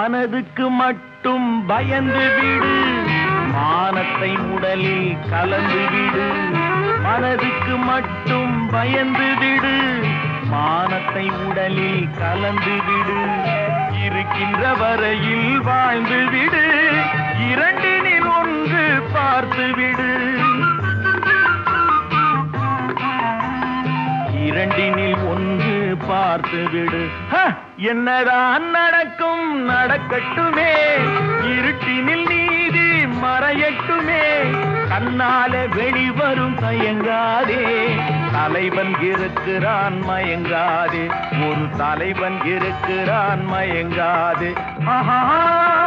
மனதுக்கு மட்டும் பயந்து விடு. மானத்தை உடலில் கலந்து விடு. மனதுக்கு மட்டும் பயந்து விடு. மானத்தை உடலில் கலந்து விடு. இருக்கின்ற வரையில் வாழ்ந்து விடு. இரண்டினில் ஒன்று பார்த்து விடு. இரண்டினில் ஒன்று பார்த்து விடு என்னதான் நடக்கும் நடக்கட்டுமே. இருட்டினில் நீதி மறையட்டுமே. கண்ணாலே வெளிவரும் தயங்காதே. தலைவன் இருக்கிறான் மயங்காதே. ஒரு தலைவன் இருக்கிறான் மயங்காதே. ஆஹா.